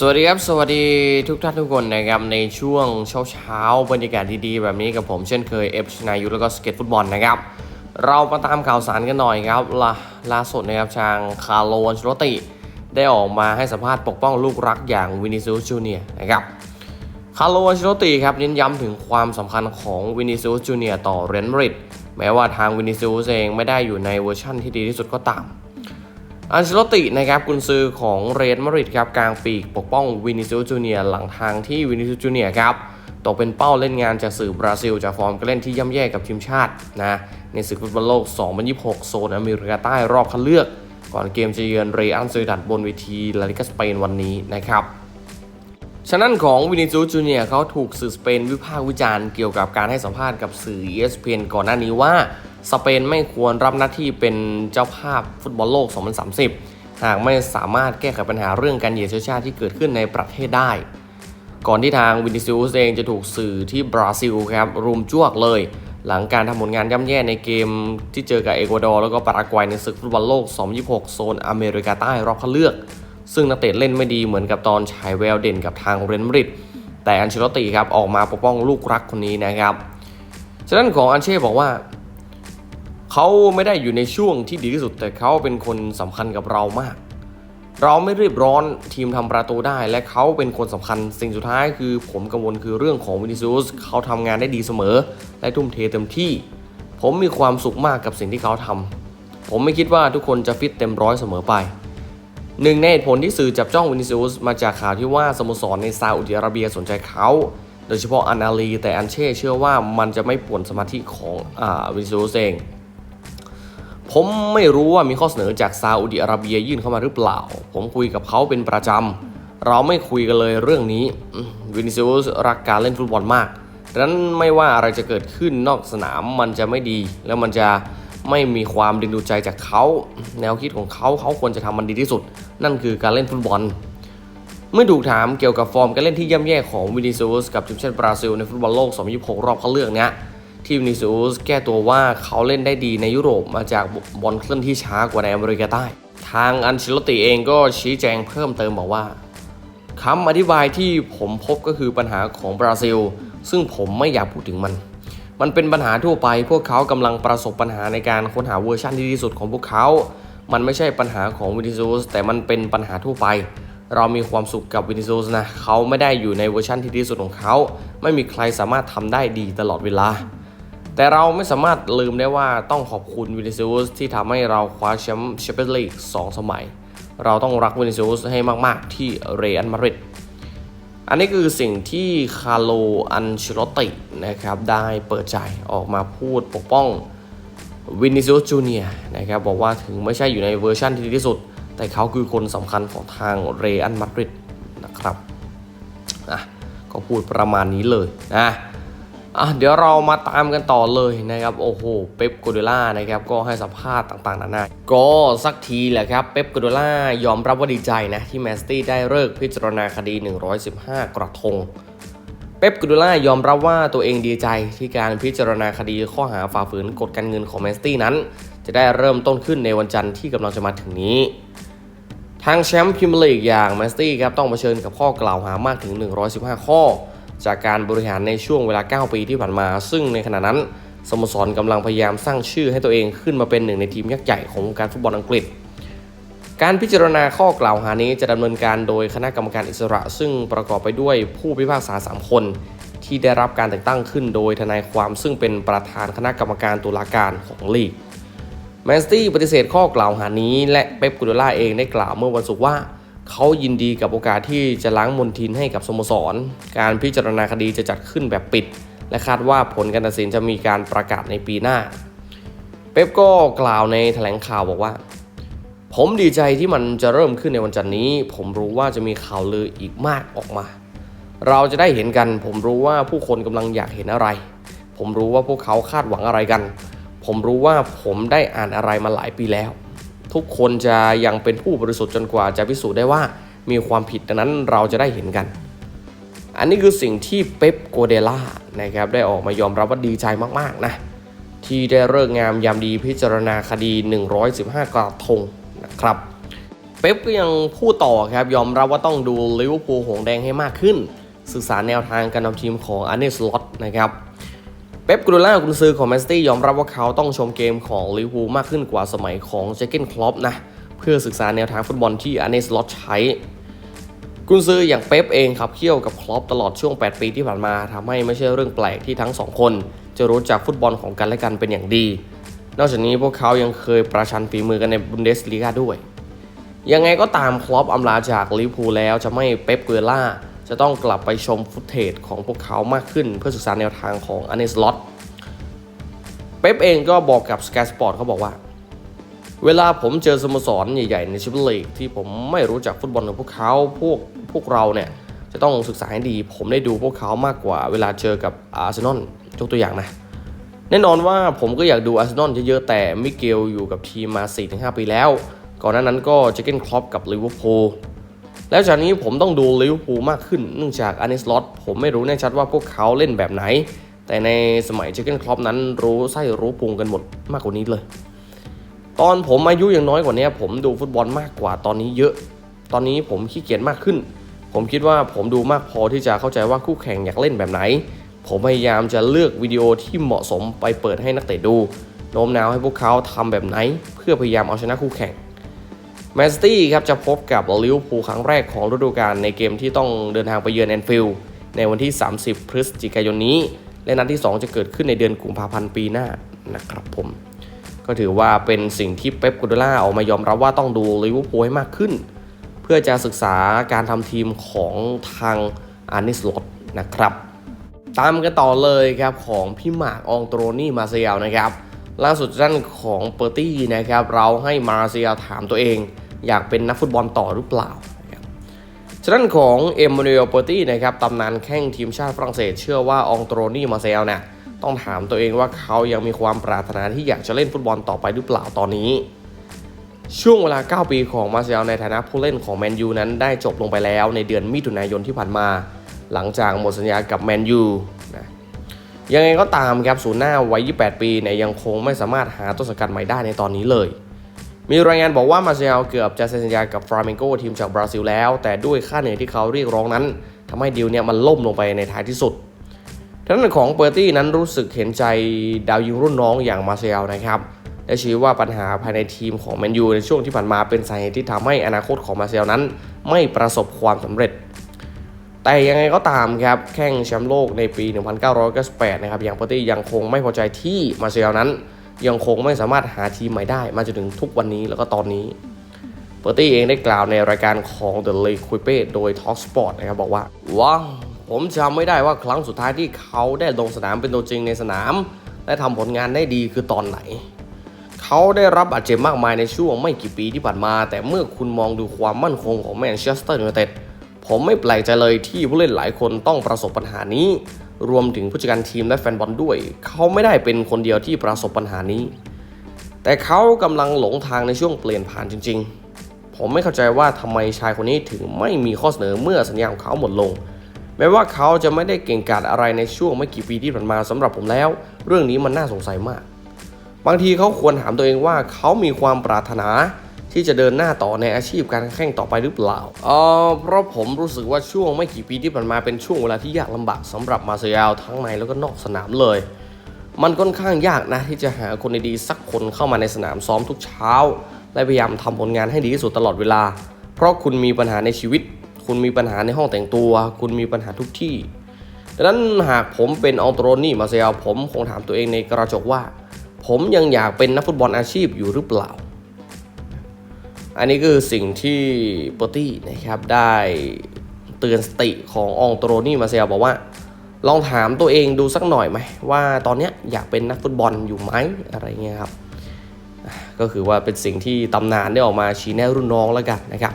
สวัสดีครับ สวัสดีทุกท่านทุกคนนะครับในช่วงเช้าเช้าบรรยากาศดีๆ แบบนี้กับผมเช่นเคยเอฟชนายุทธแล้วก็สเก็ตฟุตบอลนะครับ เรามาตามข่าวสารกันหน่อยครับล่าล่าสุดนะครับทางคาร์โลวันชโรติ ได้ออกมาให้สัมภาษณ์ปกป้องลูกรักอย่างวินิซูจูเนียนะครับคาร์โลอันชโลติครับเน้นย้ำถึงความสำคัญของวินิซิอุสจูเนียต่อเรอัลมาดริดแม้ว่าทางวินิซิอุสเองไม่ได้อยู่ในเวอร์ชั่นที่ดีที่สุดก็ตาม อันเชลตินะครับกุนซือของเรอัลมาดริดครับกลางปีกปกป้องวินิซิอุสจูเนียหลังทางที่วินิซิอุสจูเนียครับตกเป็นเป้าเล่นงานจากสื่อบราซิล จากฟอร์มการเล่นที่ย่ำแย่กับทีมชาตินะในศึกฟุตบอลโลก 2026 โซนอเมริกาใต้รอบคัดเลือก ก่อนเกมจะเยือนเรอัลโซลิดัดบนเวทีลาลิกาสเปนวันนี้นะครับฉะนั้นของวินิจูจูเนียเขาถูกสื่อสเปนวิพากษ์วิจารณ์เกี่ยวกับการให้สัมภาษณ์กับสื่อ ESPN ก่อนหน้านี้ว่า สเปนไม่ควรรับหน้าที่เป็นเจ้าภาพฟุตบอลโลก 2030 หากไม่สามารถแก้ไขปัญหาเรื่องการเหยียดเชื้อชาติที่เกิดขึ้นในประเทศได้ ก่อนที่ทางวินิซิอุสเองจะถูกสื่อที่บราซิลครับรุมจ้วกเลย หลังการทำผลงานย่ำแย่ในเกมที่เจอกับเอกวาดอร์แล้วก็ปารากวัยในศึกฟุตบอลโลก 2026 โซนอเมริกาใต้รอบคัดเลือก ซึ่งนักเตะเล่นไม่ดีเหมือนกับตอนฉายแววเด่นกับทางเรอัลมริดแต่อันเชลติครับออกมาปกป้องลูกรักคนนี้นะครับฉะนั้นของอันเช่บอกว่า เขาไม่ได้อยู่ในช่วงที่ดีที่สุด แต่เขาเป็นคนสำคัญกับเรามาก เราไม่รีบร้อนทีมทำประตูได้ และเขาเป็นคนสำคัญ สิ่งสุดท้ายคือผมกังวลคือเรื่องของวินิซูสเขาทำงานได้ดีเสมอ และทุ่มเทเต็มที่ ผมมีความสุขมากกับสิ่งที่เขาทำผมไม่คิดว่าทุกคนจะฟิตเต็มร้อยเสมอไปหนึ่งในเหตุผลที่สื่อจับจ้องวินิซิอุสมาจากข่าวที่ว่าสโมสรในซาอุดิอาระเบียสนใจเขา โดยเฉพาะอันอาลีแต่อันเช่เชื่อว่ามันจะไม่ป่วนสมาธิของอ่าวินิซิอุสเอง ผมไม่รู้ว่ามีข้อเสนอจากซาอุดิอาระเบียยื่นเข้ามาหรือเปล่า ผมคุยกับเขาเป็นประจำ เราไม่คุยกันเลยเรื่องนี้ วินิซิอุสรักการเล่นฟุตบอลมากดังนั้นไม่ว่าอะไรจะเกิดขึ้นนอกสนามมันจะไม่ดี แล้วมันจะไม่มีความดึงดูดใจจากเขา แนวคิดของเขาเขาควรจะทำมันดีที่สุด นั่นคือการเล่นฟุตบอล เมื่อถูกถามเกี่ยวกับฟอร์มการเล่นที่ย่ำแย่ของวินิซิอุสกับทีมชาติบราซิลในฟุตบอลโลก 2026 รอบคัดเลือกเนี้ย ที่วินิซิอุสแก้ตัวว่าเขาเล่นได้ดีในยุโรปมาจากบอลเคลื่อนที่ช้ากว่าในอเมริกาใต้ ทางอันเชลติเองก็ชี้แจงเพิ่มเติมบอกว่าคำอธิบายที่ผมพบก็คือปัญหาของบราซิล ซึ่งผมไม่อยากพูดถึงมัน มันเป็นปัญหาทั่วไป พวกเขากำลังประสบปัญหาในการค้นหาเวอร์ชันที่ดีสุดของพวกเขา มันไม่ใช่ปัญหาของวินิซูสแต่มันเป็นปัญหาทั่วไป เรามีความสุขกับวินิซูสนะ เขาไม่ได้อยู่ในเวอร์ชันที่ดีสุดของเขา ไม่มีใครสามารถทำได้ดีตลอดเวลา แต่เราไม่สามารถลืมได้ว่าต้องขอบคุณวินิซิอุสที่ทำให้เราคว้าแชมป์แชมเปี้ยนลีก2สมัย เราต้องรักวินิซิอุสให้มากๆ ที่เรอัลมาดริดอันนี้คือสิ่งที่คาร์โลอันเชลอตินะครับได้เปิดใจออกมาพูดปกป้องวินิซิอุสจูเนียนะครับบอกว่าถึงไม่ใช่อยู่ในเวอร์ชั่นที่ดีที่สุด แต่เขาคือคนสำคัญของทางเรอัลมาดริดนะครับอะก็พูดประมาณนี้เลยนะ อะเดี๋ยวเรามาตามกันต่อเลยนะครับ โอ้โห เป๊ปโกเดล่านะครับ ก็ให้สัมภาษณ์ต่างๆนานา ก็สักทีแหละครับ เป๊ปโกเดล่ายอมรับว่าดีใจนะ ที่แมนสตี้ได้เลิกพิจารณาคดี 115 กระทง เป๊ปกูดล่ายอมรับว่าตัวเองดีใจที่การพิจารณาคดีข้อหาฝ่าฝืนกฎการเงินของแมนสตี้นั้น จะได้เริ่มต้นขึ้นในวันจันทร์ที่กำลังจะมาถึงนี้ทางแชมป์พรีเมียร์ลีกอย่างแมนสตี้ครับต้องเผชิญกับข้อกล่าวหามากถึง 115 ข้อ จากการบริหารในช่วงเวลา 9 ปีที่ผ่านมา ซึ่งในขณะนั้นสโมสรกำลังพยายามสร้างชื่อให้ตัวเองขึ้นมาเป็นหนึ่งในทีมยักษ์ใหญ่ของวงการฟุตบอลอังกฤษ การพิจารณาข้อกล่าวหานี้จะดำเนินการโดยคณะกรรมการอิสระ ซึ่งประกอบไปด้วยผู้พิพากษา 3 คน ที่ได้รับการแต่งตั้งขึ้นโดยทนายความซึ่งเป็นประธานคณะกรรมการตุลาการของลีกแมนสตี้ปฏิเสธข้อกล่าวหานี้และเป๊ปกูดล่าเองได้กล่าวเมื่อวันศุกร์ว่า เขายินดีกับโอกาสที่จะล้างมลทินให้กับสโมสร การพิจารณาคดีจะจัดขึ้นแบบปิด และคาดว่าผลการตัดสินจะมีการประกาศในปีหน้า เป๊ปก็กล่าวในแถลงข่าวบอกว่า ผมดีใจที่มันจะเริ่มขึ้นในวันจันทร์นี้ ผมรู้ว่าจะมีข่าวลืออีกมากออกมา เราจะได้เห็นกัน ผมรู้ว่าผู้คนกำลังอยากเห็นอะไร ผมรู้ว่าพวกเขาคาดหวังอะไรกัน ผมรู้ว่าผมได้อ่านอะไรมาหลายปีแล้ว ทุกคนจะยังเป็นผู้บริสุทธิ์จนกว่าจะพิสูจน์ได้ว่ามีความผิดดังนั้นเราจะได้เห็นกัน อันนี้คือสิ่งที่เป๊ปโกเดล่านะครับได้ออกมายอมรับว่าดีใจมากๆนะที่ได้เลิกงามยามดีพิจารณาคดี 115 กระทงนะครับเป๊ปก็ยังพูดต่อครับ ยอมรับว่าต้องดูลิเวอร์พูลหงแดงให้มากขึ้น ศึกษาแนวทางการนำทีมของอาร์เนสลอตนะครับ เป๊ปกูโดล่ากุนซือของแมนซิตี้ยอมรับว่าเขาต้องชมเกมของลิเวอร์พูลมากขึ้นกว่าสมัยของเจเกนคลอปนะ เพื่อศึกษาแนวทางฟุตบอลที่อาร์เนสล็อตใช้กุนซืออย่างเป๊ปเองขับเคี่ยวกับคลอปตลอดช่วง 8 ปีที่ผ่านมาทำให้ไม่ใช่เรื่องแปลกที่ทั้งสองคน จะรู้จักฟุตบอลของกันและกันเป็นอย่างดี นอกจากนี้พวกเขายังเคยประชันฝีมือกันในบุนเดสลีกาด้วยยังไงก็ตามคลอปอำลาจากลิเวอร์พูลแล้วจะไม่เป๊ปเกอล่า จะต้องกลับไปชมฟุตเทจของพวกเขามากขึ้นเพื่อศึกษาแนวทางของอันเนสล็อตเป๊ปเองก็บอกกับ Sky Sport เขาบอกว่า เวลาผมเจอสโมสรใหญ่ ๆ ในแชมเปเลีกที่ผมไม่รู้จักฟุตบอลของพวกเขาพวกพวกเราเนี่ยจะต้องศึกษาให้ดี ผมได้ดูพวกเขามากกว่า เวลาเจอกับอาร์เซนอลยกตัวอย่างนะแน่นอนว่าผมก็อยากดูอาร์เซนอลเยอะๆ แต่มิเกลอยู่กับทีมมา 4-5 ปีแล้ว ก่อนหน้านั้นก็เจเกนคลอปกับลิเวอร์พูล แล้วจากนี้ผมต้องดูลิเวอร์พูลมากขึ้นเนื่องจากอาร์เนสลอตผมไม่รู้แน่ชัดว่าพวกเขาเล่นแบบไหน แต่ในสมัยเจเกนคลอปนั้นรู้ไส้รู้พุงกันหมดมากกว่านี้เลย ตอนผมอายุยังน้อยกว่านี้ผมดูฟุตบอลมากกว่าตอนนี้เยอะ ตอนนี้ผมขี้เกียจมากขึ้น ผมคิดว่าผมดูมากพอที่จะเข้าใจว่าคู่แข่งอยากเล่นแบบไหน ผมพยายามจะเลือกวิดีโอที่เหมาะสมไปเปิดให้นักเตะดูโน้มน้าวให้พวกเขาทำแบบไหน เพื่อพยายามเอาชนะคู่แข่ง แมนซิตี้ครับจะพบกับลิเวอร์พูลครั้งแรกของฤดูกาลในเกมที่ต้องเดินทางไปเยือนแอนฟิลด์ในวันที่ 30 พฤศจิกายนนี้ และนัดที่ 2 จะเกิดขึ้นในเดือนกุมภาพันธ์ปีหน้านะครับผม ก็ถือว่าเป็นสิ่งที่เป๊ปกูดล่าออกมายอมรับว่าต้องดูลิเวอร์พูลให้มากขึ้น เพื่อจะศึกษาการทำทีมของทางอานิสลอตนะครับ ตามกันต่อเลยครับของพี่หมากอองโตรนี่มาเซียลนะครับล่าสุดด้านของเปอร์ตี้นะครับเราให้มาเซียลถามตัวเอง อยากเป็นนักฟุตบอลต่อหรือเปล่าฉะนั้นของเอมมานูเอลเปอร์ตี้นะครับตำนานแข้งทีมชาติฝรั่งเศส เชื่อว่าอองโตรนี่มาเซลเนี่ยต้องถามตัวเองว่าเขายังมีความปรารถนาที่อยากจะเล่นฟุตบอลต่อไปหรือเปล่าตอนนี้ ช่วงเวลา 9 ปีของมาเซลในฐานะผู้เล่นของแมนยูนั้นได้จบลงไปแล้วในเดือนมิถุนายนที่ผ่านมา หลังจากหมดสัญญากับแมนยูนะยังไงก็ตามครับศูนย์หน้าวัย 28 ปีเนี่ยยังคงไม่สามารถหาต้นสังกัดใหม่ได้ในตอนนี้เลย มีรายงานบอกว่ามาเซียลเกือบจะเซ็นสัญญากับฟราเมนโกทีมจากบราซิลแล้ว แต่ด้วยค่าเหนื่อยที่เขาเรียกร้องนั้นทำให้ดีลเนี่ยมันล่มลงไปในท้ายที่สุดทางด้านของเปอร์ตี้นั้นรู้สึกเห็นใจดาวยิงรุ่นน้องอย่างมาเซียลนะครับและชี้ว่าปัญหาภายในทีมของแมนยูในช่วงที่ผ่านมาเป็นสาเหตุที่ทำให้อนาคตของมาเซียลนั้น ไม่ประสบความสำเร็จ แต่ยังไงก็ตามครับแข่งแชมป์โลกในปี 1998 นะครับอย่างเปอร์ตี้ยังคงไม่พอใจที่มาเซียลนั้น ยังคงไม่สามารถหาทีมใหม่ได้มาจนถึงทุกวันนี้แล้วก็ตอนนี้เปอร์ตี้เองได้กล่าวในรายการของ The l e q u i p e โดย Talk Sport นะครับบอกว่าว้าวผมจำไม่ได้ว่าครั้งสุดท้ายที่เขาได้ลงสนามเป็นตัวจริงในสนาม และทำผลงานได้ดีคือตอนไหน เขาได้รับบาดเจ็บมากมายในช่วงไม่กี่ปีที่ผ่านมา แต่เมื่อคุณมองดูความมั่นคงของแมนเชสเตอร์ยูไนเต็ดผมไม่แปลกใจเลยที่ผู้เล่นหลายคนต้องประสบปัญหานี้ รวมถึงผู้จัดการทีมและแฟนบอลด้วย เขาไม่ได้เป็นคนเดียวที่ประสบปัญหานี้ แต่เขากำลังหลงทางในช่วงเปลี่ยนผ่านจริง ๆ ผมไม่เข้าใจว่าทำไมชายคนนี้ถึงไม่มีข้อเสนอเมื่อสัญญาของเขาหมดลง แม้ว่าเขาจะไม่ได้เก่งกาจอะไรในช่วงไม่กี่ปีที่ผ่านมาสำหรับผมแล้ว เรื่องนี้มันน่าสงสัยมาก บางทีเขาควรถามตัวเองว่าเขามีความปรารถนา ที่จะเดินหน้าต่อในอาชีพการแข่งต่อไปหรือเปล่าเออเพราะผมรู้สึกว่าช่วงไม่กี่ปีที่ผ่านมาเป็นช่วงเวลาที่ยากลำบากสำหรับมาเซียลทั้งในแล้วก็นอกสนามเลย มันค่อนข้างยากนะที่จะหาคนดีๆสักคนเข้ามาในสนามซ้อมทุกเช้า และพยายามทำผลงานให้ดีที่สุดตลอดเวลา เพราะคุณมีปัญหาในชีวิต คุณมีปัญหาในห้องแต่งตัว คุณมีปัญหาทุกที่ดังนั้นหากผมเป็นอองโตรนี่มาเซียลผมคงถามตัวเองในกระจกว่า ผมยังอยากเป็นนักฟุตบอลอาชีพอยู่หรือเปล่า อันนี้คือสิ่งที่เปอร์ตี้นะครับได้เตือนสติของอองโตรนี่มาเซียลบอกว่า ลองถามตัวเองดูสักหน่อยไหมว่าตอนเนี้ยอยากเป็นนักฟุตบอลอยู่ไหมอะไรเงี้ยครับก็คือว่าเป็นสิ่งที่ตำนานได้ออกมาชี้แนะรุ่นน้องแล้วกันนะครับ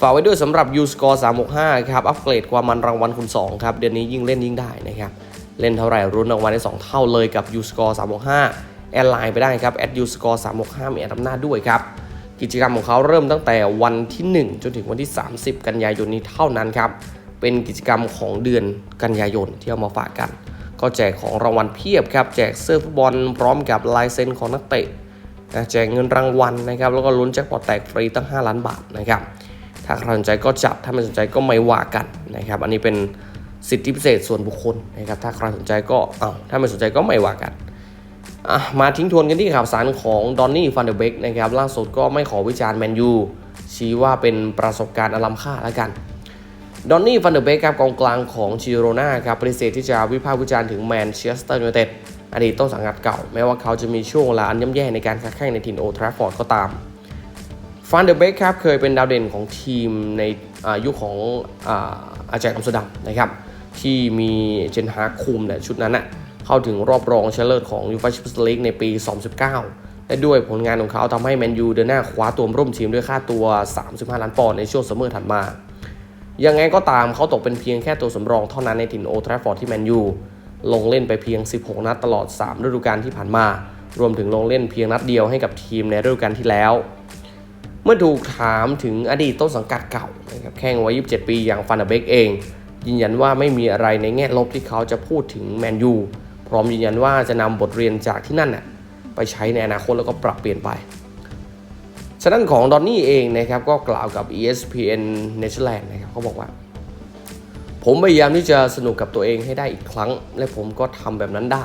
ฝากไว้ด้วยสำหรับ U Score 365 ครับ อัปเกรดความมันรางวัลคูณ2ครับ เดือนนี้ยิ่งเล่นยิ่งได้นะครับ เล่นเท่าไหร่รุ่นรางวัลได้ 2 เท่าเลยกับ U Score 365 แอดไลน์ไปได้ครับ U Score 365มีแอดอำนาจด้วยครับ กิจกรรมของเขาเริ่มตั้งแต่วันที่ 1 จนถึงวันที่ 30 กันยายนนี้เท่านั้นครับ เป็นกิจกรรมของเดือนกันยายนที่เอามาฝากกัน ก็แจกของรางวัลเพียบครับ แจกเสื้อฟุตบอลพร้อมกับลายเซ็นของนักเตะนะแจกเงินรางวัลนะครับ แล้วก็ลุ้นแจ็คพอตแตกฟรีตั้ง 5 ล้านบาทนะครับ ถ้าใครสนใจก็จับถ้าไม่สนใจก็ไม่ว่ากันนะครับ อันนี้เป็นสิทธิพิเศษส่วนบุคคลนะครับ ถ้าใครสนใจก็เอาถ้าไม่สนใจก็ไม่ว่ากัน มาทิ้งทวนกันที่ข่าวสารของดอนนี่ฟันเดอร์เบกนะครับล่าสุดก็ไม่ขอวิจารณ์แมนยูชี้ว่าเป็นประสบการณ์อลัมค่าแล้วกันดอนนี่ฟันเดอร์เบกครับกองกลางของชิโรนาครับปฏิเสธที่จะวิพากษ์วิจารณ์ถึงแมนเชสเตอร์ยูไนเต็ดอดีตต้นสังกัดเก่า แม้ว่าเขาจะมีช่วงเวลาอันย่ำแย่ในการค้าแข่งในถิ่นโอทราฟอร์ดก็ตามฟันเดอร์เบกครับเคยเป็นดาวเด่นของทีมในยุคของอาแจกอัมสเตอร์ดัมนะครับที่มีเจนฮาร์คุมเนี่ยชุดนั้นน่ะ เข้าถึงรอบรองชนะเลิศของยูฟ่าแชมเปี้ยนส์ลีกในปี 2019 และด้วยผลงานของเขาทำให้แมนยูเดินหน้าคว้าตัวร่วมทีมด้วยค่าตัว 35 ล้านปอนด์ในช่วงซัมเมอร์ถัดมา ยังไงก็ตามเขาตกเป็นเพียงแค่ตัวสำรองเท่านั้นในถิ่นโอทราฟอร์ดที่แมนยูลงเล่นไปเพียง 16 นัดตลอด 3 ฤดูกาลที่ผ่านมา รวมถึงลงเล่นเพียงนัดเดียวให้กับทีมในฤดูกาลที่แล้ว เมื่อถูกถามถึงอดีตต้นสังกัดเก่านะครับแข่งวัย 27 ปีอย่างฟันเดอเบกเอง ยืนยันว่าไม่มีอะไรในแง่ลบที่เขาจะพูดถึงแมนยู ร้อมยืนยันว่าจะนำบทเรียนจากที่นั่นน่ะไปใช้ในอนาคตแล้วก็ปรับเปลี่ยนไปฉะนั้นของดอนนี่เองนะครับก็กล่าวกับ ESPN Netherlands นะครับเขาบอกว่า ผมพยายามที่จะสนุกกับตัวเองให้ได้อีกครั้ง และผมก็ทำแบบนั้นได้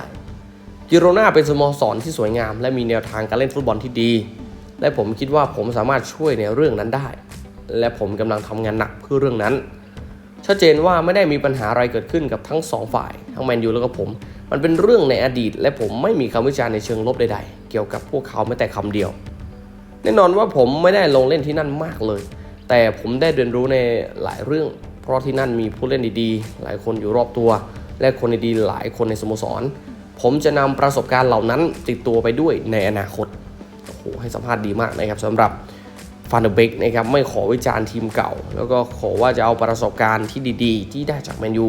กิโรนาเป็นสโมสรที่สวยงาม และมีแนวทางการเล่นฟุตบอลที่ดี และผมคิดว่าผมสามารถช่วยในเรื่องนั้นได้ และผมกำลังทำงานหนักเพื่อเรื่องนั้น ชัดเจนว่าไม่ได้มีปัญหาอะไรเกิดขึ้นกับทั้งสองฝ่าย ทั้งแมนยูแล้วก็ผม มันเป็นเรื่องในอดีต และผมไม่มีคำวิจารณ์ในเชิงลบใดๆ เกี่ยวกับพวกเขาแม้แต่คำเดียว แน่นอนว่าผมไม่ได้ลงเล่นที่นั่นมากเลย แต่ผมได้เรียนรู้ในหลายเรื่อง เพราะที่นั่นมีผู้เล่นดีๆ หลายคนอยู่รอบตัว และคนดีๆหลายคนในสโมสร ผมจะนำประสบการณ์เหล่านั้นติดตัวไปด้วยในอนาคตโอ้โหให้สัมภาษณ์ดีมากนะครับสำหรับฟันเดอเบกนะครับไม่ขอวิจารณ์ทีมเก่า แล้วก็ขอว่าจะเอาประสบการณ์ที่ดี ๆ ที่ได้จากแมนยู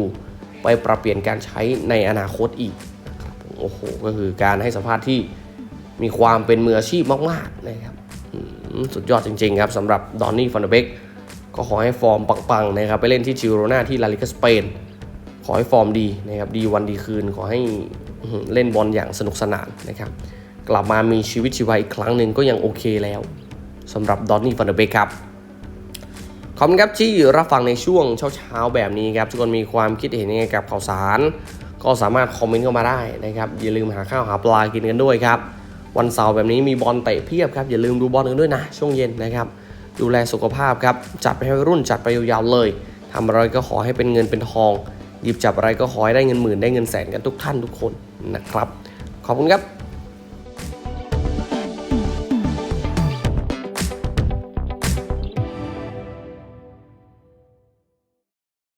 ไปปรับเปลี่ยนการใช้ในอนาคตอีกโอ้โหก็คือการให้สัมภาษณ์ที่มีความเป็นมืออาชีพมากๆนะครับสุดยอดจริง ๆ ครับสำหรับดอนนี่ฟันเดเบกก็ขอให้ฟอร์มปังๆนะครับไปเล่นที่จิโรนาที่ลาลิกาสเปนขอให้ฟอร์มดีนะครับดีวันดีคืนขอให้เล่นบอลอย่างสนุกสนานนะครับกลับมามีชีวิตชีวาอีกครั้งหนึ่งก็ยังโอเคแล้วสำหรับดอนนี่ฟันเดเบกครับ ขอบคุณครับที่รับฟังในช่วงเช้าๆแบบนี้ครับทุกคนมีความคิดเห็นยังไงกับข่าวสาร ก็สามารถคอมเมนต์เข้ามาได้นะครับอย่าลืมหาข้าวหาปลากินกันด้วยครับวันเสาร์แบบนี้มีบอลเตะเพียบครับอย่าลืมดูบอลกันด้วยนะช่วงเย็นนะครับ ดูแลสุขภาพครับจัดไปให้รุ่นจัดไปยาวๆเลยทำอะไรก็ขอให้เป็นเงินเป็นทอง หยิบจับอะไรก็ขอให้ได้เงินหมื่นได้เงินแสนกันทุกท่านทุกคนนะครับ ขอบคุณครับ